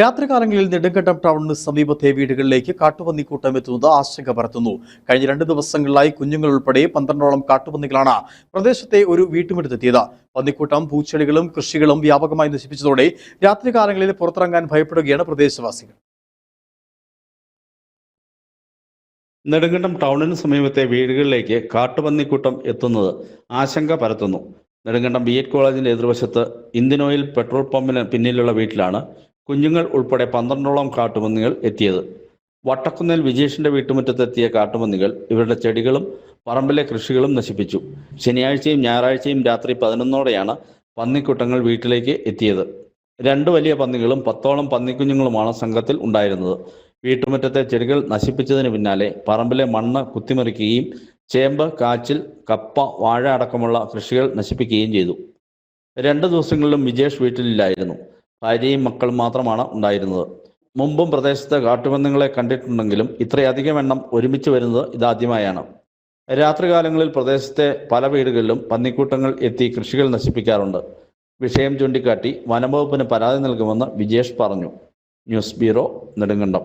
രാത്രികാലങ്ങളിൽ നെടുങ്കണ്ടം ടൗണിന് സമീപത്തെ വീടുകളിലേക്ക് കാട്ടുപന്നിക്കൂട്ടം എത്തുന്നത് ആശങ്ക പരത്തുന്നു. കഴിഞ്ഞ രണ്ട് ദിവസങ്ങളിലായി കുഞ്ഞുങ്ങൾ ഉൾപ്പെടെ പന്ത്രണ്ടോളം കാട്ടുപന്നികളാണ് പ്രദേശത്തെ ഒരു വീട്ടുമുറ്റത്തെത്തിയത്. പന്നിക്കൂട്ടം പൂച്ചെടികളും കൃഷികളും വ്യാപകമായി നശിപ്പിച്ചതോടെ രാത്രികാലങ്ങളിൽ പുറത്തിറങ്ങാൻ ഭയപ്പെടുകയാണ് പ്രദേശവാസികൾ. നെടുങ്കണ്ടം ടൗണിന് സമീപത്തെ വീടുകളിലേക്ക് കാട്ടുപന്നിക്കൂട്ടം എത്തുന്നത് ആശങ്ക പരത്തുന്നു. നെടുങ്കണ്ടം ബി എഡ് കോളേജിന്റെ എതിർവശത്ത് ഇന്ത്യൻ ഓയിൽ പെട്രോൾ പമ്പിന് പിന്നിലുള്ള വീട്ടിലാണ് കുഞ്ഞുങ്ങൾ ഉൾപ്പെടെ പന്ത്രണ്ടോളം കാട്ടുപന്നികൾ എത്തിയത്. വട്ടക്കുന്നേൽ വിജേഷിന്റെ വീട്ടുമുറ്റത്തെത്തിയ കാട്ടുപന്നികൾ ഇവരുടെ ചെടികളും പറമ്പിലെ കൃഷികളും നശിപ്പിച്ചു. ശനിയാഴ്ചയും ഞായറാഴ്ചയും രാത്രി പതിനൊന്നോടെയാണ് പന്നിക്കൂട്ടങ്ങൾ വീട്ടിലേക്ക് എത്തിയത്. രണ്ട് വലിയ പന്നികളും പത്തോളം പന്നിക്കുഞ്ഞുങ്ങളുമാണ് സംഘത്തിൽ ഉണ്ടായിരുന്നത്. വീട്ടുമുറ്റത്തെ ചെടികൾ നശിപ്പിച്ചതിന് പിന്നാലെ പറമ്പിലെ മണ്ണ് കുത്തിമറിക്കുകയും ചേമ്പ് കാച്ചിൽ കപ്പ വാഴ അടക്കമുള്ള കൃഷികൾ നശിപ്പിക്കുകയും ചെയ്തു. രണ്ട് ദിവസങ്ങളിലും വിജേഷ് വീട്ടിലില്ലായിരുന്നു. ഭാര്യയും മക്കളും മാത്രമാണ് ഉണ്ടായിരുന്നത്. മുമ്പും പ്രദേശത്ത് കാട്ടുപന്നങ്ങളെ കണ്ടിട്ടുണ്ടെങ്കിലും ഇത്രയധികം എണ്ണം ഒരുമിച്ച് വരുന്നത് ഇതാദ്യമായാണ്. രാത്രികാലങ്ങളിൽ പ്രദേശത്തെ പല വീടുകളിലും പന്നിക്കൂട്ടങ്ങൾ എത്തി കൃഷികൾ നശിപ്പിക്കാറുണ്ട്. വിഷയം ചൂണ്ടിക്കാട്ടി വനംവകുപ്പിന് പരാതി നൽകുമെന്ന് വിജേഷ് പറഞ്ഞു. News bureau Nedumkandam.